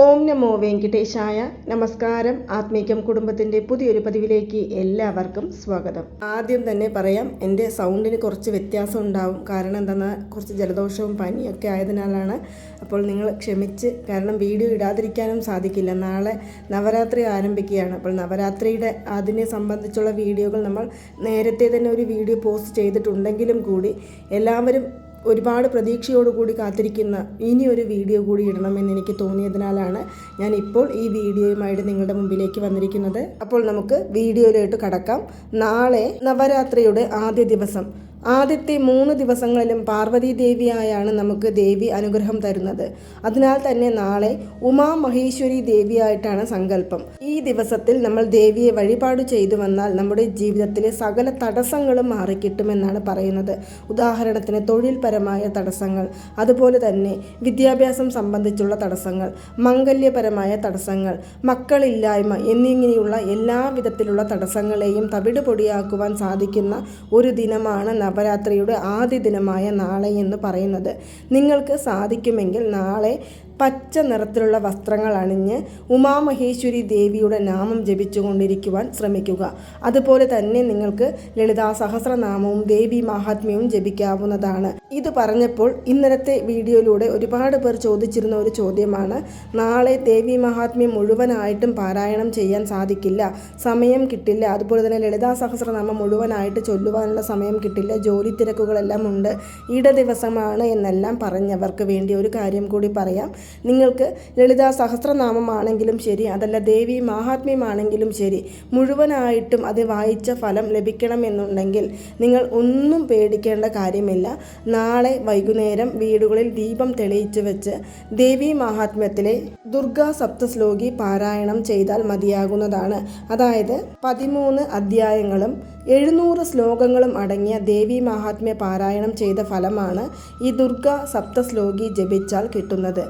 ഓം നമോ വെങ്കിടേശായ നമസ്കാരം. ആത്മീകം കുടുംബത്തിന്റെ പുതിയൊരു പതിവിലേക്ക് എല്ലാവർക്കും സ്വാഗതം. ആദ്യം തന്നെ പറയാം എന്റെ സൗണ്ടിന് കുറച്ച് വ്യത്യാസം ഉണ്ടാവും. കാരണം എന്താണെന്നാൽ കുറച്ച് ജലദോഷവും പനിയൊക്കെ ആയതിനാലാണ് അപ്പോൾ നിങ്ങൾ ക്ഷമിച്ച് കാരണം വീഡിയോ ഇടാതിരിക്കാനും സാധിക്കില്ല. നാളെ നവരാത്രി ആരംഭിക്കുകയാണ്. അപ്പോൾ നവരാത്രിയുടെ അതിനെ സംബന്ധിച്ചുള്ള വീഡിയോകൾ നമ്മൾ നേരത്തെ തന്നെ ഒരു വീഡിയോ പോസ്റ്റ് ചെയ്തിട്ടുണ്ടെങ്കിലും കൂടി എല്ലാവരും ഒരുപാട് പ്രതീക്ഷയോടുകൂടി കാത്തിരിക്കുന്ന ഇനി ഒരു വീഡിയോ കൂടി ഇടണമെന്ന് എനിക്ക് തോന്നിയതിനാലാണ് ഞാൻ ഇപ്പോൾ ഈ വീഡിയോയുമായിട്ട് നിങ്ങളുടെ മുമ്പിലേക്ക് വന്നിരിക്കുന്നത്. അപ്പോൾ നമുക്ക് വീഡിയോയിലോട്ട് കടക്കാം. നാളെ നവരാത്രിയുടെ ആദ്യ ദിവസം. ആദ്യത്തെ മൂന്ന് ദിവസങ്ങളിലും പാർവതി ദേവിയായാണ് നമുക്ക് ദേവി അനുഗ്രഹം തരുന്നത്. അതിനാൽ തന്നെ നാളെ ഉമാ മഹേശ്വരി ദേവിയായിട്ടാണ് സങ്കല്പം. ഈ ദിവസത്തിൽ നമ്മൾ ദേവിയെ വഴിപാട് ചെയ്തു വന്നാൽ നമ്മുടെ ജീവിതത്തിലെ സകല തടസ്സങ്ങളും മാറിക്കിട്ടുമെന്നാണ് പറയുന്നത്. ഉദാഹരണത്തിന് തൊഴിൽപരമായ തടസ്സങ്ങൾ അതുപോലെ തന്നെ വിദ്യാഭ്യാസം സംബന്ധിച്ചുള്ള തടസ്സങ്ങൾ മംഗല്യപരമായ തടസ്സങ്ങൾ മക്കളില്ലായ്മ എന്നിങ്ങനെയുള്ള എല്ലാ വിധത്തിലുള്ള തടസ്സങ്ങളെയും തവിട് പൊടിയാക്കുവാൻ സാധിക്കുന്ന ഒരു ദിനമാണ് നവരാത്രിയുടെ ആദ്യ ദിനമായ നാളെ എന്ന് പറയുന്നത്. നിങ്ങൾക്ക് സാധിക്കുമെങ്കിൽ നാളെ പച്ച നിറത്തിലുള്ള വസ്ത്രങ്ങൾ അണിഞ്ഞ് ഉമാമഹേശ്വരി ദേവിയുടെ നാമം ജപിച്ചുകൊണ്ടിരിക്കുവാൻ ശ്രമിക്കുക. അതുപോലെ തന്നെ നിങ്ങൾക്ക് ലളിതാ സഹസ്രനാമവും ദേവി മഹാത്മ്യവും ജപിക്കാവുന്നതാണ്. ഇത് പറഞ്ഞപ്പോൾ ഇന്നലത്തെ വീഡിയോയിലൂടെ ഒരുപാട് പേർ ചോദിച്ചിരുന്ന ഒരു ചോദ്യമാണ് നാളെ ദേവി മഹാത്മ്യം മുഴുവനായിട്ടും പാരായണം ചെയ്യാൻ സാധിക്കില്ല സമയം കിട്ടില്ല. അതുപോലെ തന്നെ ലളിതാ സഹസ്രനാമം മുഴുവനായിട്ട് ചൊല്ലുവാനുള്ള സമയം കിട്ടില്ല ജോലി തിരക്കുകളെല്ലാം ഉണ്ട്. ഇട ദിവസമാണ് എന്നെല്ലാം പറഞ്ഞവർക്ക് വേണ്ടി ഒരു കാര്യം കൂടി പറയാം. നിങ്ങൾക്ക് ലളിതാ സഹസ്രനാമമാണെങ്കിലും ശരി അതല്ല ദേവി മാഹാത്മ്യമാണെങ്കിലും ശരി മുഴുവനായിട്ടും അത് വായിച്ച ഫലം ലഭിക്കണമെന്നുണ്ടെങ്കിൽ നിങ്ങൾ ഒന്നും പേടിക്കേണ്ട കാര്യമില്ല. നാളെ വൈകുന്നേരം വീടുകളിൽ ദീപം തെളിയിച്ചു വെച്ച് ദേവി മാഹാത്മ്യത്തിലെ ദുർഗാ സപ്തശ്ലോകി പാരായണം ചെയ്താൽ മതിയാകുന്നതാണ്. അതായത് പതിമൂന്ന് അധ്യായങ്ങളും എഴുന്നൂറ് ശ്ലോകങ്ങളും അടങ്ങിയ ദേവി മഹാത്മ്യ പാരായണം ചെയ്ത ഫലമാണ് ഈ ദുർഗ സപ്തശ്ലോകി ജപിച്ചാൽ കിട്ടുന്നത്.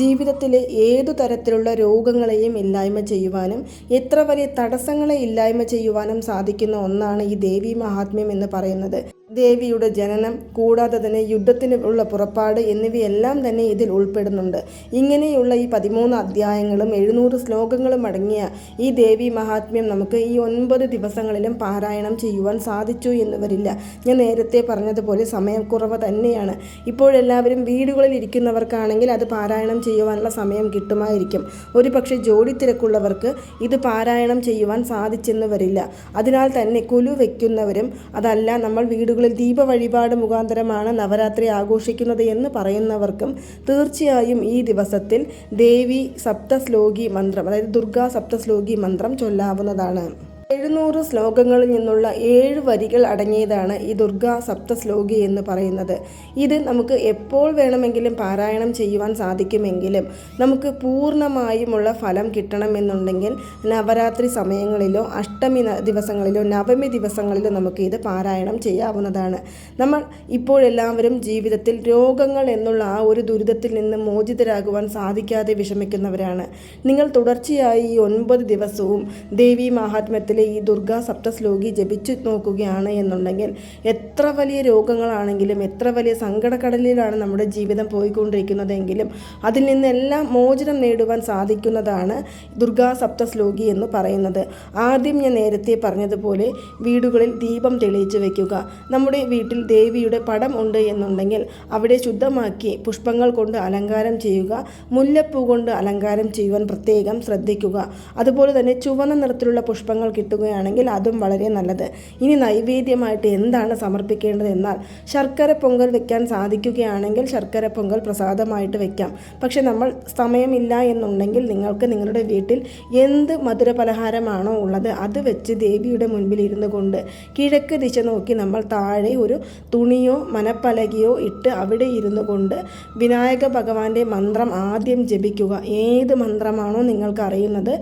ജീവിതത്തിലെ ഏതു തരത്തിലുള്ള രോഗങ്ങളെയും ഇല്ലായ്മ ചെയ്യുവാനും എത്ര വലിയ തടസ്സങ്ങളെ ഇല്ലായ്മ ചെയ്യുവാനും സാധിക്കുന്ന ഒന്നാണ് ഈ ദേവി മഹാത്മ്യം എന്ന് പറയുന്നത്. ദേവിയുടെ ജനനം കൂടാതെ തന്നെ യുദ്ധത്തിനുള്ള പുറപ്പാട് എന്നിവയെല്ലാം തന്നെ ഇതിൽ ഉൾപ്പെടുന്നുണ്ട്. ഇങ്ങനെയുള്ള ഈ പതിമൂന്ന് അധ്യായങ്ങളും എഴുന്നൂറ് ശ്ലോകങ്ങളും അടങ്ങിയ ഈ ദേവി മഹാത്മ്യം നമുക്ക് ഈ ഒൻപത് ദിവസങ്ങളിലും പാരായണം ചെയ്യുവാൻ സാധിച്ചു എന്ന് വരില്ല ഞാൻ നേരത്തെ പറഞ്ഞതുപോലെ സമയക്കുറവ് തന്നെയാണ്. ഇപ്പോഴെല്ലാവരും വീടുകളിൽ ഇരിക്കുന്നവർക്കാണെങ്കിൽ അത് പാരായണം ചെയ്യുവാനുള്ള സമയം കിട്ടുമായിരിക്കും. ഒരു പക്ഷേ ജോലി തിരക്കുള്ളവർക്ക് ഇത് പാരായണം ചെയ്യുവാൻ സാധിച്ചെന്ന് വരില്ല അതിനാൽ തന്നെ കുലു വയ്ക്കുന്നവരും അതല്ല നമ്മൾ വീടുകളിൽ ദീപ വഴിപാട് മുഖാന്തരമാണ് നവരാത്രി ആഘോഷിക്കുന്നത് എന്ന് പറയുന്നവർക്കും തീർച്ചയായും ഈ ദിവസത്തിൽ ദേവി സപ്തശ്ലോകി മന്ത്രം അതായത് ദുർഗാ സപ്തശ്ലോകി മന്ത്രം ചൊല്ലാവുന്നതാണ്. എഴുന്നൂറ് ശ്ലോകങ്ങളിൽ നിന്നുള്ള ഏഴ് വരികൾ അടങ്ങിയതാണ് ഈ ദുർഗാ സപ്തശ്ലോകി എന്ന് പറയുന്നത്. ഇത് നമുക്ക് എപ്പോൾ വേണമെങ്കിലും പാരായണം ചെയ്യുവാൻ സാധിക്കുമെങ്കിലും നമുക്ക് പൂർണമായുമുള്ള ഫലം കിട്ടണമെന്നുണ്ടെങ്കിൽ നവരാത്രി സമയങ്ങളിലോ അഷ്ടമി ദിവസങ്ങളിലോ നവമി ദിവസങ്ങളിലോ നമുക്ക് ഇത് പാരായണം ചെയ്യാവുന്നതാണ്. നമ്മൾ ഇപ്പോഴെല്ലാവരും ജീവിതത്തിൽ രോഗങ്ങൾ എന്നുള്ള ആ ഒരു ദുരിതത്തിൽ നിന്ന് മോചിതരാകുവാൻ സാധിക്കാതെ വിഷമിക്കുന്നവരാണ്. നിങ്ങൾ തുടർച്ചയായി ഈ ഒൻപത് ദിവസവും ദേവി മഹാത്മ്യത്തിൽ ഈ ദുർഗാ സപ്തശ്ലോകി ജപിച്ചു നോക്കുകയാണ് എന്നുണ്ടെങ്കിൽ എത്ര വലിയ രോഗങ്ങളാണെങ്കിലും എത്ര വലിയ സങ്കടക്കടലിലാണ് നമ്മുടെ ജീവിതം പോയിക്കൊണ്ടിരിക്കുന്നതെങ്കിലും അതിൽ നിന്നെല്ലാം മോചനം നേടുവാൻ സാധിക്കുന്നതാണ് ദുർഗാ സപ്തശ്ലോകി എന്ന് പറയുന്നത്. ആദ്യം ഞാൻ നേരത്തെ പറഞ്ഞതുപോലെ വീടുകളിൽ ദീപം തെളിയിച്ചു വെക്കുക. നമ്മുടെ വീട്ടിൽ ദേവിയുടെ പടം ഉണ്ട് എന്നുണ്ടെങ്കിൽ അവിടെ ശുദ്ധമാക്കി പുഷ്പങ്ങൾ കൊണ്ട് അലങ്കാരം ചെയ്യുക. മുല്ലപ്പൂ കൊണ്ട് അലങ്കാരം ചെയ്യുവാൻ പ്രത്യേകം ശ്രദ്ധിക്കുക. അതുപോലെ തന്നെ ചുവന്ന നിറത്തിലുള്ള പുഷ്പങ്ങൾ കിട്ടുകയാണെങ്കിൽ അതും വളരെ നല്ലത്. ഇനി നൈവേദ്യമായിട്ട് എന്താണ് സമർപ്പിക്കേണ്ടത് എന്നാൽ ശർക്കര പൊങ്കൽ വെക്കാൻ സാധിക്കുകയാണെങ്കിൽ ശർക്കര പൊങ്കൽ പ്രസാദമായിട്ട് വെക്കാം. പക്ഷെ നമ്മൾ സമയമില്ല എന്നുണ്ടെങ്കിൽ നിങ്ങൾക്ക് നിങ്ങളുടെ വീട്ടിൽ എന്ത് മധുര പലഹാരമാണോ ഉള്ളത് അത് വെച്ച് ദേവിയുടെ മുൻപിൽ ഇരുന്നു കൊണ്ട് കിഴക്ക് ദിശ നോക്കി നമ്മൾ താഴെ ഒരു തുണിയോ മനപ്പലകയോ ഇട്ട് അവിടെ ഇരുന്നു കൊണ്ട് വിനായക ഭഗവാന്റെ മന്ത്രം ആദ്യം ജപിക്കുക. ഏത് മന്ത്രമാണോ നിങ്ങൾക്ക് അറിയുന്നത്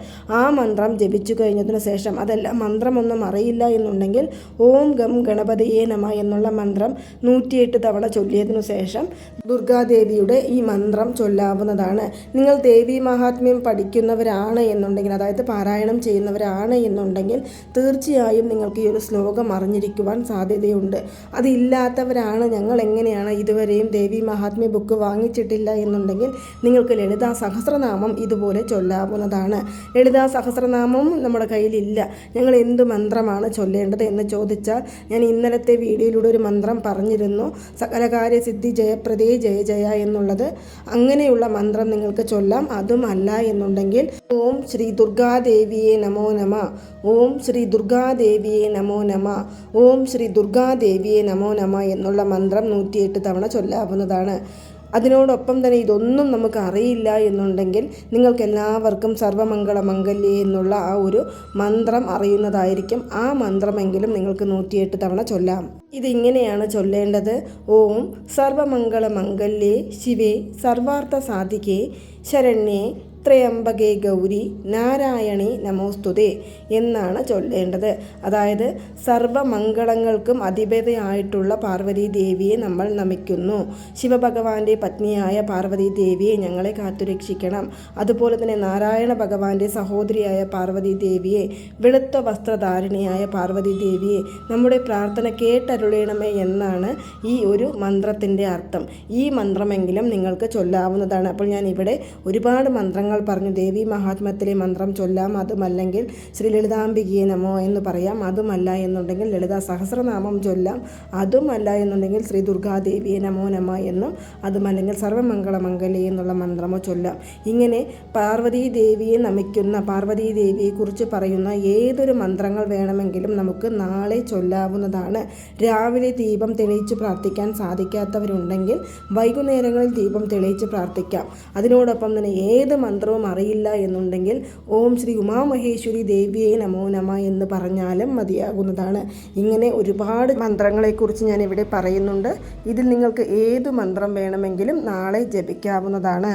ആ മന്ത്രം ജപിച്ചു കഴിഞ്ഞതിന് ശേഷം അത് അതല്ല മന്ത്രമൊന്നും അറിയില്ല എന്നുണ്ടെങ്കിൽ ഓം ഗം ഗണപതിയേ നമ എന്നുള്ള മന്ത്രം നൂറ്റിയെട്ട് തവണ ചൊല്ലിയതിനു ശേഷം ദുർഗാദേവിയുടെ ഈ മന്ത്രം ചൊല്ലാവുന്നതാണ്. നിങ്ങൾ ദേവി മഹാത്മ്യം പഠിക്കുന്നവരാണ് എന്നുണ്ടെങ്കിൽ അതായത് പാരായണം ചെയ്യുന്നവരാണ് എന്നുണ്ടെങ്കിൽ തീർച്ചയായും നിങ്ങൾക്ക് ഈ ഒരു ശ്ലോകം അറിഞ്ഞിരിക്കുവാൻ സാധ്യതയുണ്ട്. അതില്ലാത്തവരാണ് ഞങ്ങൾ എങ്ങനെയാണ് ഇതുവരെയും ദേവി മഹാത്മ്യ ബുക്ക് വാങ്ങിച്ചിട്ടില്ല എന്നുണ്ടെങ്കിൽ നിങ്ങൾക്ക് ലളിതാ സഹസ്രനാമം ഇതുപോലെ ചൊല്ലാവുന്നതാണ്. ലളിതാ സഹസ്രനാമം നമ്മുടെ കയ്യിലില്ല. ഞങ്ങൾ എന്ത് മന്ത്രമാണ് ചൊല്ലേണ്ടത് എന്ന് ചോദിച്ചാൽ ഞാൻ ഇന്നലത്തെ വീഡിയോയിലൂടെ ഒരു മന്ത്രം പറഞ്ഞിരുന്നു. സകലകാര്യ സിദ്ധി ജയപ്രദേ ജയ ജയ എന്നുള്ളത് അങ്ങനെയുള്ള മന്ത്രം നിങ്ങൾക്ക് ചൊല്ലാം. അതും അല്ല എന്നുണ്ടെങ്കിൽ ഓം ശ്രീ ദുർഗാദേവിയെ നമോ നമ. ഓം ശ്രീ ദുർഗാദേവിയെ നമോ നമ. ഓം ശ്രീ ദുർഗാദേവിയെ നമോ നമ എന്നുള്ള മന്ത്രം നൂറ്റിയെട്ട് തവണ ചൊല്ലാവുന്നതാണ്. അതിനോടൊപ്പം തന്നെ ഇതൊന്നും നമുക്ക് അറിയില്ല എന്നുണ്ടെങ്കിൽ നിങ്ങൾക്ക് എല്ലാവർക്കും സർവമംഗള മംഗല്യേ എന്നുള്ള ആ ഒരു മന്ത്രം അറിയുന്നതായിരിക്കും. ആ മന്ത്രമെങ്കിലും നിങ്ങൾക്ക് നൂറ്റിയെട്ട് തവണ ചൊല്ലാം. ഇതിങ്ങനെയാണ് ചൊല്ലേണ്ടത്. ഓം സർവമംഗള മംഗല്യേ ശിവേ സർവാർത്ഥ സാധികേ ശരണ്യേ ത്രയംബകേ ഗൗരി നാരായണി നമോസ്തുതേ എന്നാണ് ചൊല്ലേണ്ടത്. അതായത് സർവമംഗളങ്ങൾക്കും അധിപതയായിട്ടുള്ള പാർവതി ദേവിയെ നമ്മൾ നമിക്കുന്നു. ശിവഭഗവാന്റെ പത്നിയായ പാർവതി ദേവിയെ ഞങ്ങളെ കാത്തുരക്ഷിക്കണം. അതുപോലെ തന്നെ നാരായണ ഭഗവാന്റെ സഹോദരിയായ പാർവതി ദേവിയെ വെളുത്ത വസ്ത്രധാരിണിയായ പാർവതി ദേവിയെ നമ്മുടെ പ്രാർത്ഥന കേട്ടരുളയണമേ എന്നാണ് ഈ ഒരു മന്ത്രത്തിന്റെ അർത്ഥം. ഈ മന്ത്രമെങ്കിലും നിങ്ങൾക്ക് ചൊല്ലാവുന്നതാണ്. അപ്പോൾ ഞാൻ ഇവിടെ ഒരുപാട് മന്ത്രങ്ങൾ പറഞ്ഞു ദേവി മഹാത്മത്തിലെ മന്ത്രം ചൊല്ലാം അതുമല്ലെങ്കിൽ ശ്രീ ലളിതാംബികയെ നമോ എന്ന് പറയാം. അതുമല്ല എന്നുണ്ടെങ്കിൽ ലളിതാ സഹസ്രനാമം ചൊല്ലാം അതുമല്ല എന്നുണ്ടെങ്കിൽ ശ്രീ ദുർഗാദേവിയെ നമോ നമ എന്നും അതുമല്ലെങ്കിൽ സർവമംഗളമംഗലി എന്നുള്ള മന്ത്രമോ ചൊല്ലാം. ഇങ്ങനെ പാർവതീ ദേവിയെ നമിക്കുന്ന പാർവതീ ദേവിയെക്കുറിച്ച് പറയുന്ന ഏതൊരു മന്ത്രങ്ങൾ വേണമെങ്കിലും നമുക്ക് നാളെ ചൊല്ലാവുന്നതാണ്. രാവിലെ ദീപം തെളിയിച്ച് പ്രാർത്ഥിക്കാൻ സാധിക്കാത്തവരുണ്ടെങ്കിൽ വൈകുന്നേരങ്ങളിൽ ദീപം തെളിയിച്ച് പ്രാർത്ഥിക്കാം. അതിനോടൊപ്പം തന്നെ ഏത് മന്ത്രവും അറിയില്ല എന്നുണ്ടെങ്കിൽ ഓം ശ്രീ ഉമാമഹേശ്വരി ദേവിയെ നമോ നമ എന്ന് പറഞ്ഞാലും മതിയാകുന്നതാണ്. ഇങ്ങനെ ഒരുപാട് മന്ത്രങ്ങളെക്കുറിച്ച് ഞാൻ ഇവിടെ പറയുന്നുണ്ട്. ഇതിൽ നിങ്ങൾക്ക് ഏത് മന്ത്രം വേണമെങ്കിലും നാളെ ജപിക്കാവുന്നതാണ്.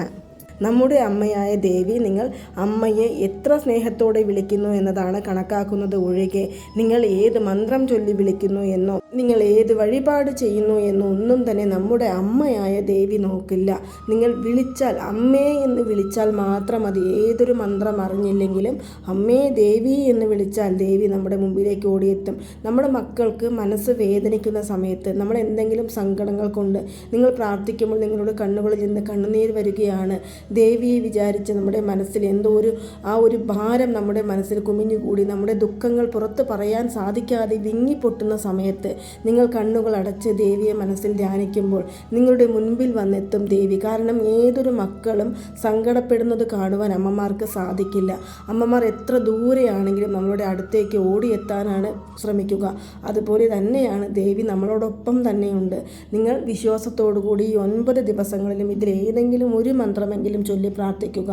നമ്മുടെ അമ്മയായ ദേവി നിങ്ങൾ അമ്മയെ എത്ര സ്നേഹത്തോടെ വിളിക്കുന്നു എന്നതാണ് കണക്കാക്കുന്നത് ഒഴികെ നിങ്ങൾ ഏത് മന്ത്രം ചൊല്ലി വിളിക്കുന്നു എന്നോ നിങ്ങൾ ഏത് വഴിപാട് ചെയ്യുന്നു എന്നോ ഒന്നും തന്നെ നമ്മുടെ അമ്മയായ ദേവി നോക്കില്ല. നിങ്ങൾ വിളിച്ചാൽ അമ്മേ എന്ന് വിളിച്ചാൽ മാത്രം മതി ഏതൊരു മന്ത്രം അറിഞ്ഞില്ലെങ്കിലും അമ്മേ ദേവി എന്ന് വിളിച്ചാൽ ദേവി നമ്മുടെ മുമ്പിലേക്ക് ഓടിയെത്തും. നമ്മുടെ മക്കൾക്ക് മനസ്സ് വേദനിക്കുന്ന സമയത്ത് നമ്മൾ എന്തെങ്കിലും സങ്കടങ്ങൾ കൊണ്ട് നിങ്ങൾ പ്രാർത്ഥിക്കുമ്പോൾ നിങ്ങളുടെ കണ്ണുകളിൽ നിന്ന് കണ്ണുനീർ വരികയാണ്. ദേവിയെ വിചാരിച്ച് നമ്മുടെ മനസ്സിൽ എന്തോ ഒരു ആ ഒരു ഭാരം നമ്മുടെ മനസ്സിൽ കുമിഞ്ഞുകൂടി നമ്മുടെ ദുഃഖങ്ങൾ പുറത്ത് പറയാൻ സാധിക്കാതെ വിങ്ങിപ്പൊട്ടുന്ന സമയത്ത് നിങ്ങൾ കണ്ണുകൾ അടച്ച് ദേവിയെ മനസ്സിൽ ധ്യാനിക്കുമ്പോൾ നിങ്ങളുടെ മുൻപിൽ വന്നെത്തും ദേവി. കാരണം ഏതൊരു മക്കളും സങ്കടപ്പെടുന്നത് കാണുവാൻ അമ്മമാർക്ക് സാധിക്കില്ല. അമ്മമാർ എത്ര ദൂരെയാണെങ്കിലും നമ്മളുടെ അടുത്തേക്ക് ഓടിയെത്താനാണ് ശ്രമിക്കുക. അതുപോലെ തന്നെയാണ് ദേവി നമ്മളോടൊപ്പം തന്നെയുണ്ട്. നിങ്ങൾ വിശ്വാസത്തോടു കൂടി ഈ ഒൻപത് ദിവസങ്ങളിലും ഇതിലേതെങ്കിലും ഒരു മന്ത്രമെങ്കിലും ചൊല്ലി പ്രാർത്ഥിക്കുക.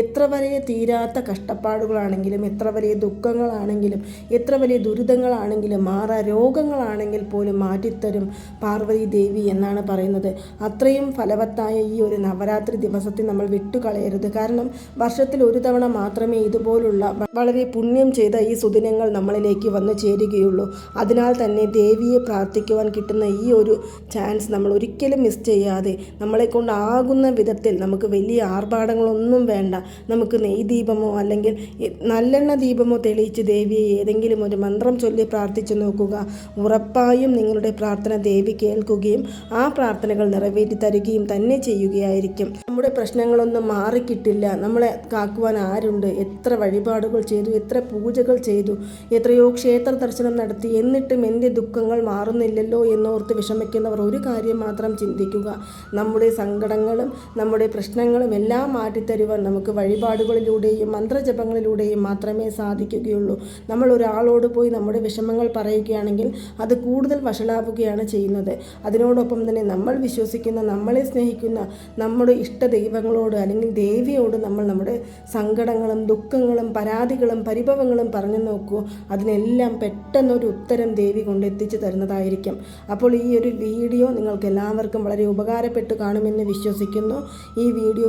എത്ര വലിയ തീരാത്ത കഷ്ടപ്പാടുകളാണെങ്കിലും എത്ര വലിയ ദുഃഖങ്ങളാണെങ്കിലും എത്ര വലിയ ദുരിതങ്ങളാണെങ്കിലും മാറാ രോഗങ്ങളാണെങ്കിൽ പോലും മാറ്റിത്തരും പാർവതി ദേവി എന്നാണ് പറയുന്നത്. അത്രയും ഫലവത്തായ ഈ ഒരു നവരാത്രി ദിവസത്തെ നമ്മൾ വിട്ടുകളയരുത്. കാരണം വർഷത്തിൽ ഒരു തവണ മാത്രമേ ഇതുപോലുള്ള വളരെ പുണ്യം ചെയ്ത ഈ സുദിനങ്ങൾ നമ്മളിലേക്ക് വന്നു ചേരുകയുള്ളൂ. അതിനാൽ തന്നെ ദേവിയെ പ്രാർത്ഥിക്കുവാൻ കിട്ടുന്ന ഈ ഒരു ചാൻസ് നമ്മൾ ഒരിക്കലും മിസ് ചെയ്യാതെ നമ്മളെ കൊണ്ടാകുന്ന വിധത്തിൽ നമുക്ക് വലിയ ആർഭാടങ്ങളൊന്നും വേണ്ട. നമുക്ക് നെയ് ദീപമോ അല്ലെങ്കിൽ നല്ലെണ്ണ ദീപമോ തെളിയിച്ച് ദേവിയെ ഏതെങ്കിലും ഒരു മന്ത്രം ചൊല്ലി പ്രാർത്ഥിച്ചു നോക്കുക. ഉറപ്പായും നിങ്ങളുടെ പ്രാർത്ഥന ദേവി കേൾക്കുകയും ആ പ്രാർത്ഥനകൾ നിറവേറ്റി തരികയും തന്നെ ചെയ്യുകയായിരിക്കും. നമ്മുടെ പ്രശ്നങ്ങളൊന്നും മാറിക്കിട്ടില്ല. നമ്മളെ കാക്കുവാൻ ആരുണ്ട്? എത്ര വഴിപാടുകൾ ചെയ്തു? എത്ര പൂജകൾ ചെയ്തു? എത്രയോ ക്ഷേത്ര ദർശനം നടത്തി. എന്നിട്ടും എന്റെ ദുഃഖങ്ങൾ മാറുന്നില്ലല്ലോ എന്നോർത്ത് വിഷമിക്കുന്നവർ ഒരു കാര്യം മാത്രം ചിന്തിക്കുക. നമ്മുടെ സങ്കടങ്ങളും നമ്മുടെ പ്രശ്നങ്ങളും എല്ലാം മാറ്റിത്തരുവാൻ നമുക്ക് വഴിപാടുകളിലൂടെയും മന്ത്രജപങ്ങളിലൂടെയും മാത്രമേ സാധിക്കുകയുള്ളൂ. നമ്മൾ ഒരാളോട് പോയി നമ്മുടെ വിഷമങ്ങൾ പറയുകയാണെങ്കിൽ അത് കൂടുതൽ വഷളാവുകയാണ് ചെയ്യുന്നത്. അതിനോടൊപ്പം തന്നെ നമ്മൾ വിശ്വസിക്കുന്ന നമ്മളെ സ്നേഹിക്കുന്ന നമ്മുടെ ഇഷ്ട ദൈവങ്ങളോട് അല്ലെങ്കിൽ ദേവിയോട് നമ്മൾ നമ്മുടെ സങ്കടങ്ങളും ദുഃഖങ്ങളും പരാതികളും പരിഭവങ്ങളും പറഞ്ഞു നോക്കൂ. അതിനെല്ലാം പെട്ടെന്നൊരു ഉത്തരം ദേവി കൊണ്ട് എത്തിച്ചു തരുന്നതായിരിക്കും. അപ്പോൾ ഈ ഒരു വീഡിയോ നിങ്ങൾക്ക് എല്ലാവർക്കും വളരെ ഉപകാരപ്പെട്ടു കാണുമെന്ന് വിശ്വസിക്കുന്നു. ഈ വീഡിയോ